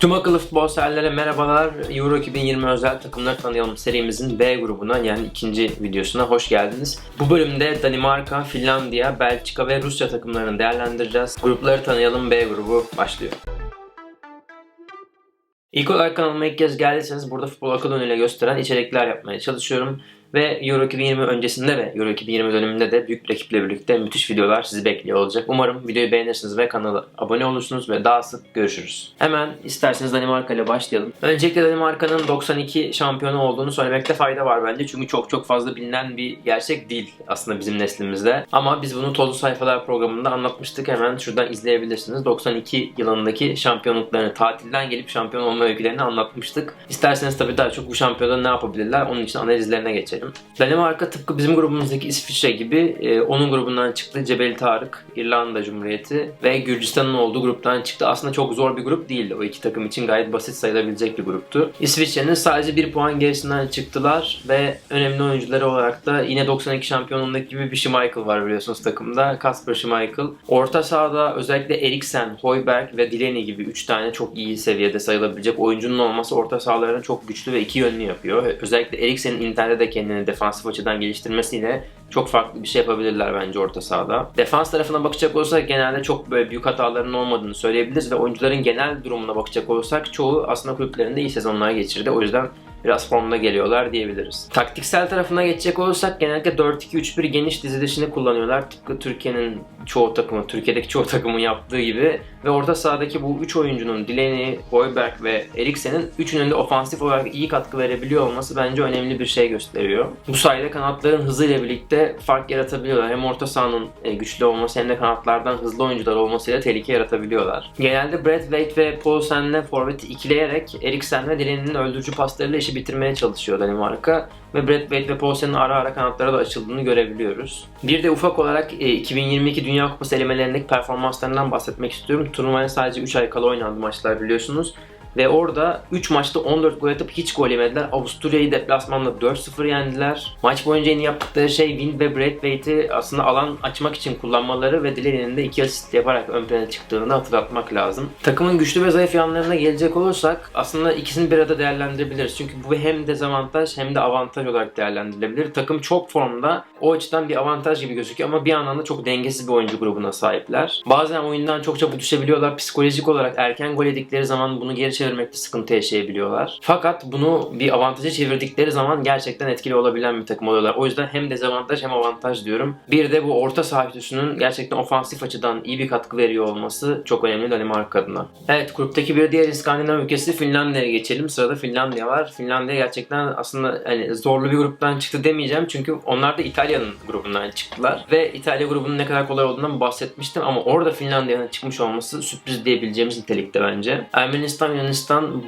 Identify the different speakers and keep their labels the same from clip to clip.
Speaker 1: Tüm akıllı futbol severlere merhabalar. Euro 2020 özel takımları tanıyalım serimizin B grubuna yani ikinci videosuna hoş geldiniz. Bu bölümde Danimarka, Finlandiya, Belçika ve Rusya takımlarını değerlendireceğiz. Grupları tanıyalım B grubu başlıyor. İlk olarak kanalıma ilk kez geldiyseniz burada futbol akıl önüyle gösteren içerikler yapmaya çalışıyorum. Ve Euro 2020 öncesinde ve Euro 2020 döneminde de büyük bir ekiple birlikte müthiş videolar sizi bekliyor olacak. Umarım videoyu beğenirsiniz ve kanala abone olursunuz ve daha sık görüşürüz. Hemen isterseniz Danimarka ile başlayalım. Öncelikle Danimarka'nın 92 şampiyonu olduğunu söylemekte fayda var bence. Çünkü çok çok fazla bilinen bir gerçek değil aslında bizim neslimizde. Ama biz bunu Tozlu Sayfalar programında anlatmıştık. Hemen şuradan izleyebilirsiniz. 92 yılındaki şampiyonluklarını, tatilden gelip şampiyon olma öykülerini anlatmıştık. İsterseniz tabii daha çok bu şampiyonda ne yapabilirler onun için analizlerine geçelim. Danimarka tıpkı bizim grubumuzdaki İsviçre gibi e, onun grubundan çıktı. Cebel Tarık, İrlanda Cumhuriyeti ve Gürcistan'ın olduğu gruptan çıktı. Aslında çok zor bir grup değildi. O iki takım için gayet basit sayılabilecek bir gruptu. İsviçre'nin sadece bir puan gerisinden çıktılar ve önemli oyuncuları olarak da yine 92 şampiyonluğundaki gibi bir Schmeichel var biliyorsunuz takımda. Kasper Schmeichel. Orta sahada özellikle Eriksen, Hoiberg ve Delaney gibi 3 tane çok iyi seviyede sayılabilecek oyuncunun olması orta sahalarını çok güçlü ve iki yönlü yapıyor. Özellikle Eriksen'in Inter'de de kendini defansif açıdan geliştirmesiyle çok farklı bir şey yapabilirler bence orta sahada. Defans tarafına bakacak olursak genelde çok böyle büyük hataların olmadığını söyleyebiliriz ve oyuncuların genel durumuna bakacak olursak çoğu aslında kulüplerinde iyi sezonlar geçirdi. O yüzden biraz formda geliyorlar diyebiliriz. Taktiksel tarafına geçecek olursak genellikle 4-2-3-1 geniş dizilişini kullanıyorlar. Tıpkı Türkiye'nin çoğu takımı, Türkiye'deki çoğu takımın yaptığı gibi. Ve orta sahadaki bu 3 oyuncunun Delaney, Hoiberg ve Eriksen'in üçünün de ofansif olarak iyi katkı verebiliyor olması bence önemli bir şey gösteriyor. Bu sayede kanatların hızıyla birlikte fark yaratabiliyorlar. Hem orta sahanın e, güçlü olması hem de kanatlardan hızlı oyuncular olmasıyla tehlike yaratabiliyorlar. Genelde Brad Waite ve Poulsen'le forveti ikileyerek Eriksen ve Delaney'nin öldürücü paslarıyla işi bitirmeye çalışıyor Danimarka ve Brad Waite ve Poulsen'in ara ara kanatlara da açıldığını görebiliyoruz. Bir de ufak olarak 2022 Dünya Kupası elemelerindeki performanslarından bahsetmek istiyorum. Turnuvaya sadece 3 ay kala oynandı maçlar biliyorsunuz. Ve orada 3 maçta 14 gol atıp hiç gol yemediler. Avusturya'yı deplasmanda 4-0 yendiler. Maç boyunca en yaptıkları şey Wind ve Brad Waite'i aslında alan açmak için kullanmaları ve Delaney'nin de 2 asist yaparak ön plana çıktığını hatırlatmak lazım. Takımın güçlü ve zayıf yanlarına gelecek olursak aslında ikisini bir arada değerlendirebiliriz. Çünkü bu hem dezavantaj hem de avantaj olarak değerlendirilebilir. Takım çok formda. O açıdan bir avantaj gibi gözüküyor ama bir yandan da çok dengesiz bir oyuncu grubuna sahipler. Bazen oyundan çok çabuk düşebiliyorlar. Psikolojik olarak erken gol yedikleri zaman bunu geri çevirmekte sıkıntı yaşayabiliyorlar. Fakat bunu bir avantaja çevirdikleri zaman gerçekten etkili olabilen bir takım oluyorlar. O yüzden hem dezavantaj hem avantaj diyorum. Bir de bu orta saha gerçekten ofansif açıdan iyi bir katkı veriyor olması çok önemli Danimarka adına. Evet gruptaki bir diğer İskandinav ülkesi Finlandiya'ya geçelim. Sırada Finlandiya var. Finlandiya gerçekten aslında hani zorlu bir gruptan çıktı demeyeceğim. Çünkü onlar da İtalya'nın grubundan çıktılar. Ve İtalya grubunun ne kadar kolay olduğundan bahsetmiştim ama orada Finlandiya'nın çıkmış olması sürpriz diyebileceğimiz nitelikte bence. Ermenistan, Yunanistan,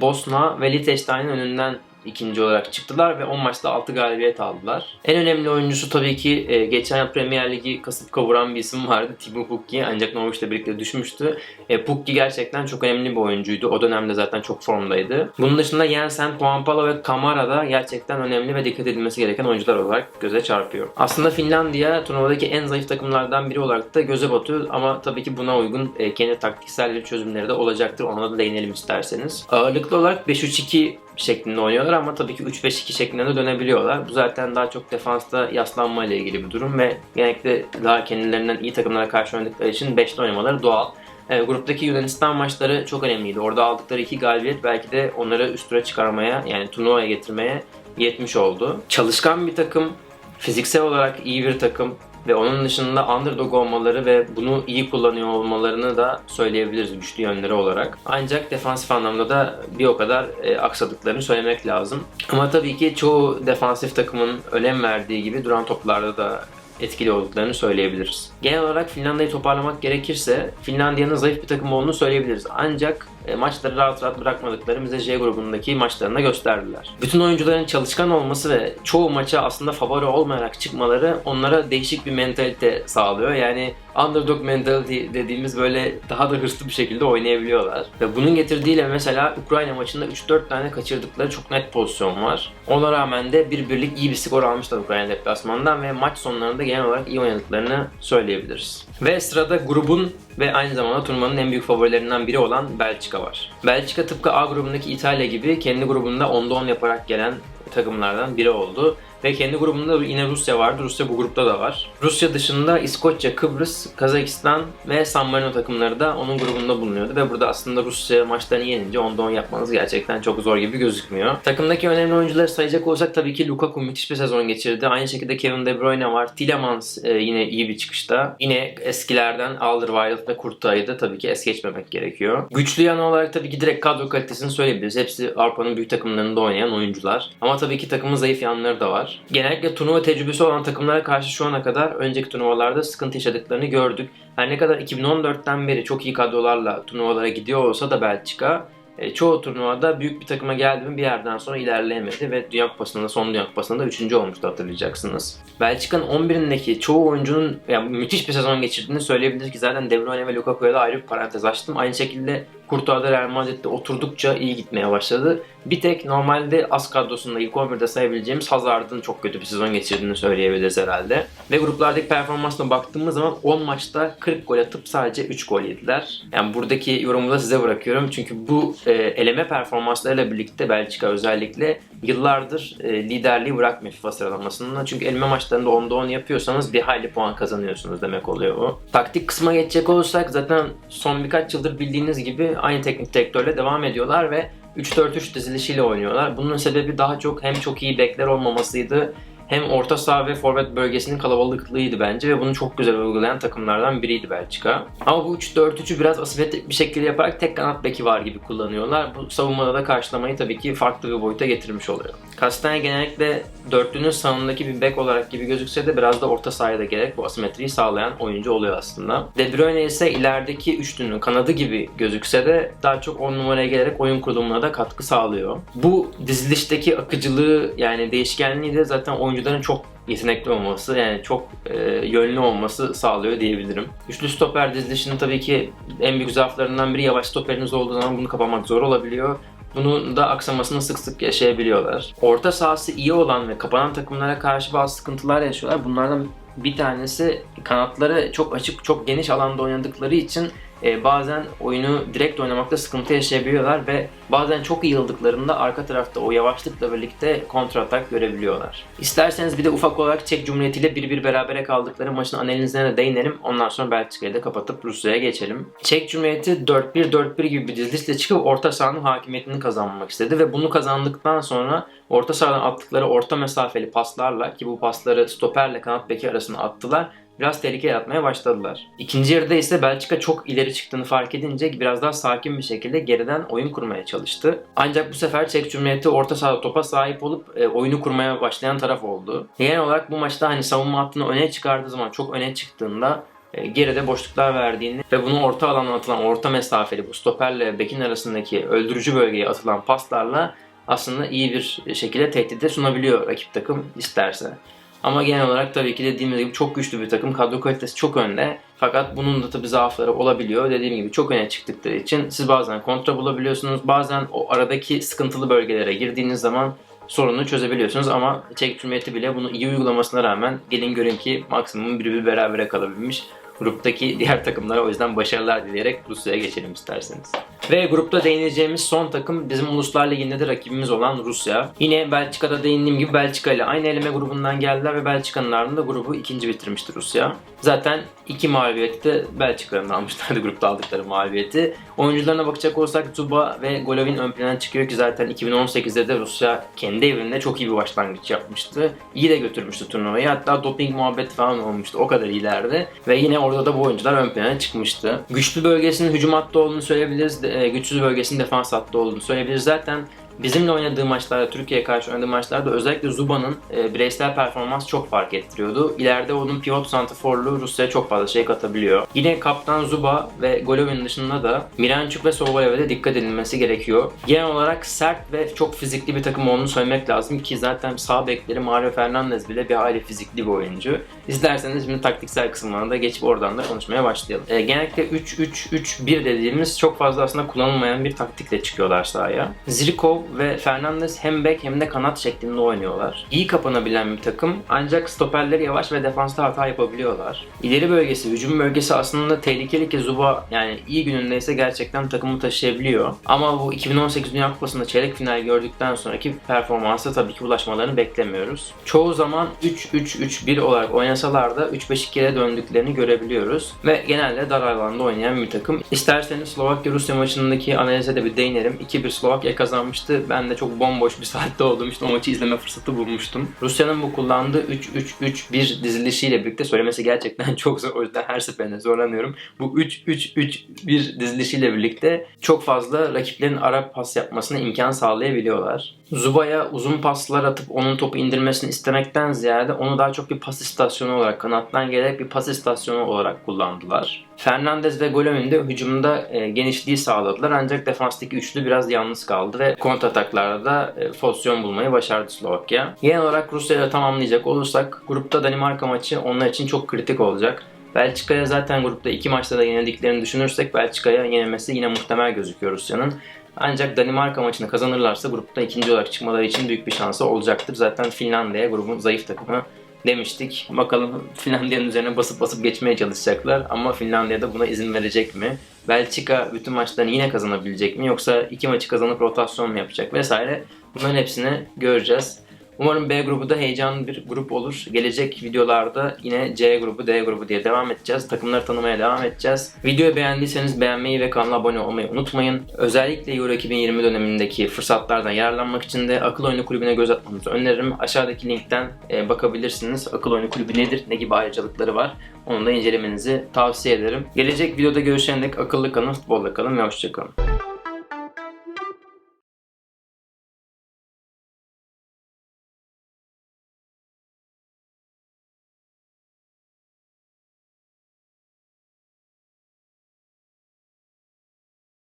Speaker 1: Bosna ve Liechtenstein'in önünden ikinci olarak çıktılar ve 10 maçta 6 galibiyet aldılar. En önemli oyuncusu tabii ki e, geçen yıl Premier Ligi kasıp kavuran bir isim vardı. Timo Pukki ancak Norwich'le birlikte düşmüştü. E, Pukki gerçekten çok önemli bir oyuncuydu. O dönemde zaten çok formdaydı. Bunun dışında Jensen, Puampala ve Kamara da gerçekten önemli ve dikkat edilmesi gereken oyuncular olarak göze çarpıyor. Aslında Finlandiya turnuvadaki en zayıf takımlardan biri olarak da göze batıyor ama tabii ki buna uygun e, kendi taktiksel çözümleri de olacaktır. Ona da değinelim isterseniz. Ağırlıklı olarak 5-3-2 şeklinde oynuyorlar ama tabii ki 3-5-2 şeklinde de dönebiliyorlar. Bu zaten daha çok defansta yaslanma ile ilgili bir durum ve genellikle daha kendilerinden iyi takımlara karşı oynadıkları için 5'te oynamaları doğal. E, gruptaki Yunanistan maçları çok önemliydi. Orada aldıkları iki galibiyet belki de onları üst tura çıkarmaya yani turnuvaya getirmeye yetmiş oldu. Çalışkan bir takım, fiziksel olarak iyi bir takım, ve onun dışında underdog olmaları ve bunu iyi kullanıyor olmalarını da söyleyebiliriz güçlü yönleri olarak. Ancak defansif anlamda da bir o kadar e, aksadıklarını söylemek lazım. Ama tabii ki çoğu defansif takımın önem verdiği gibi duran toplarda da etkili olduklarını söyleyebiliriz. Genel olarak Finlandiya'yı toparlamak gerekirse Finlandiya'nın zayıf bir takım olduğunu söyleyebiliriz. Ancak e, maçları rahat rahat bırakmadıkları bize J grubundaki maçlarında gösterdiler. Bütün oyuncuların çalışkan olması ve çoğu maça aslında favori olmayarak çıkmaları onlara değişik bir mentalite sağlıyor. Yani underdog mentality dediğimiz böyle daha da hırslı bir şekilde oynayabiliyorlar. Ve bunun getirdiğiyle mesela Ukrayna maçında 3-4 tane kaçırdıkları çok net pozisyon var. Ona rağmen de bir birlik iyi bir skor almışlar Ukrayna deplasmanından ve maç sonlarında genel olarak iyi oynadıklarını söyleyebiliriz. Ve sırada grubun ve aynı zamanda turnuvanın en büyük favorilerinden biri olan Belçika var. Belçika tıpkı A grubundaki İtalya gibi kendi grubunda 10'da 10 yaparak gelen takımlardan biri oldu. Ve kendi grubunda yine Rusya vardı. Rusya bu grupta da var. Rusya dışında İskoçya, Kıbrıs, Kazakistan ve San Marino takımları da onun grubunda bulunuyordu. Ve burada aslında Rusya maçlarını yenince 10'da 10 yapmanız gerçekten çok zor gibi gözükmüyor. Takımdaki önemli oyuncuları sayacak olsak tabii ki Lukaku müthiş bir sezon geçirdi. Aynı şekilde Kevin De Bruyne var. Tillemans e, yine iyi bir çıkışta. Yine eskilerden Alderweireld ve Kurtay'ı tabii ki es geçmemek gerekiyor. Güçlü yanı olarak tabii ki direkt kadro kalitesini söyleyebiliriz. Hepsi Avrupa'nın büyük takımlarında oynayan oyuncular. Ama tabii ki takımın zayıf yanları da var. Genellikle turnuva tecrübesi olan takımlara karşı şu ana kadar önceki turnuvalarda sıkıntı yaşadıklarını gördük. Her ne kadar 2014'ten beri çok iyi kadrolarla turnuvalara gidiyor olsa da Belçika e, çoğu turnuvada büyük bir takıma geldi mi bir yerden sonra ilerleyemedi ve Dünya Kupası'nda son Dünya Kupası'nda 3. olmuştu hatırlayacaksınız. Belçika'nın 11'indeki çoğu oyuncunun yani müthiş bir sezon geçirdiğini söyleyebiliriz ki zaten De Bruyne ve Lukaku'ya da ayrı bir parantez açtım. Aynı şekilde Courtois'da Real Madrid'de oturdukça iyi gitmeye başladı. Bir tek normalde az kadrosunda ilk 11'de sayabileceğimiz Hazard'ın çok kötü bir sezon geçirdiğini söyleyebiliriz herhalde. Ve gruplardaki performansına baktığımız zaman 10 maçta 40 gol atıp sadece 3 gol yediler. Yani buradaki yorumu da size bırakıyorum. Çünkü bu e, eleme performanslarıyla birlikte Belçika özellikle yıllardır e, liderliği bırakmıyor FIFA sıralamasında. Çünkü eleme maçlarında 10'da 10 yapıyorsanız bir hayli puan kazanıyorsunuz demek oluyor bu. Taktik kısma geçecek olursak zaten son birkaç yıldır bildiğiniz gibi aynı teknik direktörle devam ediyorlar ve 3-4-3 dizilişiyle oynuyorlar. Bunun sebebi daha çok hem çok iyi bekler olmamasıydı hem orta saha ve forvet bölgesinin kalabalıklığıydı bence ve bunu çok güzel uygulayan takımlardan biriydi Belçika. Ama bu 3-4-3'ü biraz asimetrik bir şekilde yaparak tek kanat beki var gibi kullanıyorlar. Bu savunmada da karşılamayı tabii ki farklı bir boyuta getirmiş oluyor. Kastanya genellikle dörtlünün sağındaki bir bek olarak gibi gözükse de biraz da orta sahaya da gerek bu asimetriyi sağlayan oyuncu oluyor aslında. De Bruyne ise ilerideki üçlünün kanadı gibi gözükse de daha çok 10 numaraya gelerek oyun kurulumuna da katkı sağlıyor. Bu dizilişteki akıcılığı yani değişkenliği de zaten oyuncuların çok yetenekli olması yani çok e, yönlü olması sağlıyor diyebilirim. Üçlü stoper dizilişinin tabii ki en büyük zaaflarından biri yavaş stoperiniz olduğu zaman bunu kapamak zor olabiliyor. Bunun da aksamasını sık sık yaşayabiliyorlar. Orta sahası iyi olan ve kapanan takımlara karşı bazı sıkıntılar yaşıyorlar. Bunlardan bir tanesi kanatları çok açık, çok geniş alanda oynadıkları için e, bazen oyunu direkt oynamakta sıkıntı yaşayabiliyorlar ve bazen çok iyi yıldıklarında arka tarafta o yavaşlıkla birlikte kontratak görebiliyorlar. İsterseniz bir de ufak olarak Çek Cumhuriyeti ile bir bir berabere kaldıkları maçın analizine de değinelim. Ondan sonra Belçika'yı da kapatıp Rusya'ya geçelim. Çek Cumhuriyeti 4-1-4-1 gibi bir dizilişle çıkıp orta sahanın hakimiyetini kazanmak istedi ve bunu kazandıktan sonra orta sahadan attıkları orta mesafeli paslarla ki bu pasları stoperle kanat beki arasına attılar biraz tehlike yaratmaya başladılar. İkinci yarıda ise Belçika çok ileri çıktığını fark edince biraz daha sakin bir şekilde geriden oyun kurmaya çalıştı. Ancak bu sefer Çek Cumhuriyeti orta sahada topa sahip olup e, oyunu kurmaya başlayan taraf oldu. Genel olarak bu maçta hani savunma hattını öne çıkardığı zaman çok öne çıktığında e, geride boşluklar verdiğini ve bunu orta alana atılan orta mesafeli bu stoperle bekin arasındaki öldürücü bölgeye atılan paslarla aslında iyi bir şekilde tehdide sunabiliyor rakip takım isterse. Ama genel olarak tabii ki dediğimiz gibi çok güçlü bir takım. Kadro kalitesi çok önde. Fakat bunun da tabii zaafları olabiliyor. Dediğim gibi çok öne çıktıkları için siz bazen kontra bulabiliyorsunuz. Bazen o aradaki sıkıntılı bölgelere girdiğiniz zaman sorunu çözebiliyorsunuz ama Çek Cumhuriyeti bile bunu iyi uygulamasına rağmen gelin görün ki maksimum bir bir berabere kalabilmiş gruptaki diğer takımlara o yüzden başarılar dileyerek Rusya'ya geçelim isterseniz. Ve grupta değineceğimiz son takım bizim Uluslar Ligi'nde de rakibimiz olan Rusya. Yine Belçika'da değindiğim gibi Belçika ile aynı eleme grubundan geldiler ve Belçika'nın ardında grubu ikinci bitirmişti Rusya. Zaten iki mağlubiyeti de Belçika'nın almışlardı grupta aldıkları mağlubiyeti. Oyuncularına bakacak olursak Zuba ve Golovin ön plana çıkıyor ki zaten 2018'de de Rusya kendi evinde çok iyi bir başlangıç yapmıştı. İyi de götürmüştü turnuvayı. Hatta doping muhabbeti falan olmuştu. O kadar iyilerdi. Ve yine orada da bu oyuncular ön plana çıkmıştı. Güçlü bölgesinin hücum hattı olduğunu söyleyebiliriz. E, güçsüz bölgesinin defans hattı olduğunu söyleyebiliriz. Zaten Bizimle oynadığı maçlarda, Türkiye'ye karşı oynadığı maçlarda özellikle Zuba'nın e, bireysel performans çok fark ettiriyordu. İleride onun pivot santraforluğu Rusya'ya çok fazla şey katabiliyor. Yine kaptan Zuba ve Golovin dışında da Miranchuk ve Sobolev'e de dikkat edilmesi gerekiyor. Genel olarak sert ve çok fizikli bir takım olduğunu söylemek lazım ki zaten sağ bekleri Mario Fernandez bile bir hali fizikli bir oyuncu. İsterseniz şimdi taktiksel kısımlarına da geçip oradan da konuşmaya başlayalım. E, genellikle 3-3-3-1 dediğimiz çok fazla aslında kullanılmayan bir taktikle çıkıyorlar sahaya. Zirkov ve Fernandes hem bek hem de kanat şeklinde oynuyorlar. İyi kapanabilen bir takım ancak stoperleri yavaş ve defansta hata yapabiliyorlar. İleri bölgesi, hücum bölgesi aslında tehlikeli ki Zuba yani iyi günündeyse gerçekten takımı taşıyabiliyor. Ama bu 2018 Dünya Kupası'nda çeyrek final gördükten sonraki performansa tabii ki ulaşmalarını beklemiyoruz. Çoğu zaman 3-3-3-1 olarak oynasalar da 3-5-2'ye döndüklerini görebiliyoruz. Ve genelde dar alanda oynayan bir takım. İsterseniz Slovakya-Rusya maçındaki analize de bir değinelim. 2-1 Slovakya kazanmıştı. Ben de çok bomboş bir saatte olduğum için o maçı izleme fırsatı bulmuştum. Rusya'nın bu kullandığı 3-3-3-1 dizilişiyle birlikte söylemesi gerçekten çok zor. O yüzden her seferinde zorlanıyorum. Bu 3-3-3-1 dizilişiyle birlikte çok fazla rakiplerin ara pas yapmasına imkan sağlayabiliyorlar. Zuba'ya uzun paslar atıp onun topu indirmesini istemekten ziyade onu daha çok bir pas istasyonu olarak kanattan gelerek bir pas istasyonu olarak kullandılar. Fernandez ve Golovin de hücumda e, genişliği sağladılar ancak defanstaki üçlü biraz yalnız kaldı ve kontrataklarda da e, pozisyon bulmayı başardı Slovakya. Genel olarak Rusya'yla tamamlayacak olursak grupta Danimarka maçı onlar için çok kritik olacak. Belçika'ya zaten grupta iki maçta da yenildiklerini düşünürsek Belçika'ya yenilmesi yine muhtemel gözüküyor Rusya'nın. Ancak Danimarka maçını kazanırlarsa grupta ikinci olarak çıkmaları için büyük bir şansı olacaktır. Zaten Finlandiya grubun zayıf takımı demiştik. Bakalım Finlandiya'nın üzerine basıp basıp geçmeye çalışacaklar ama Finlandiya da buna izin verecek mi? Belçika bütün maçlarını yine kazanabilecek mi yoksa iki maçı kazanıp rotasyon mu yapacak vesaire bunların hepsini göreceğiz. Umarım B grubu da heyecanlı bir grup olur. Gelecek videolarda yine C grubu, D grubu diye devam edeceğiz. Takımları tanımaya devam edeceğiz. Videoyu beğendiyseniz beğenmeyi ve kanala abone olmayı unutmayın. Özellikle Euro 2020 dönemindeki fırsatlardan yararlanmak için de Akıl Oyunu Kulübü'ne göz atmanızı öneririm. Aşağıdaki linkten e, bakabilirsiniz. Akıl Oyunu Kulübü nedir, ne gibi ayrıcalıkları var onu da incelemenizi tavsiye ederim. Gelecek videoda görüşene dek akıllı kalın, futbolda kalın ve hoşçakalın.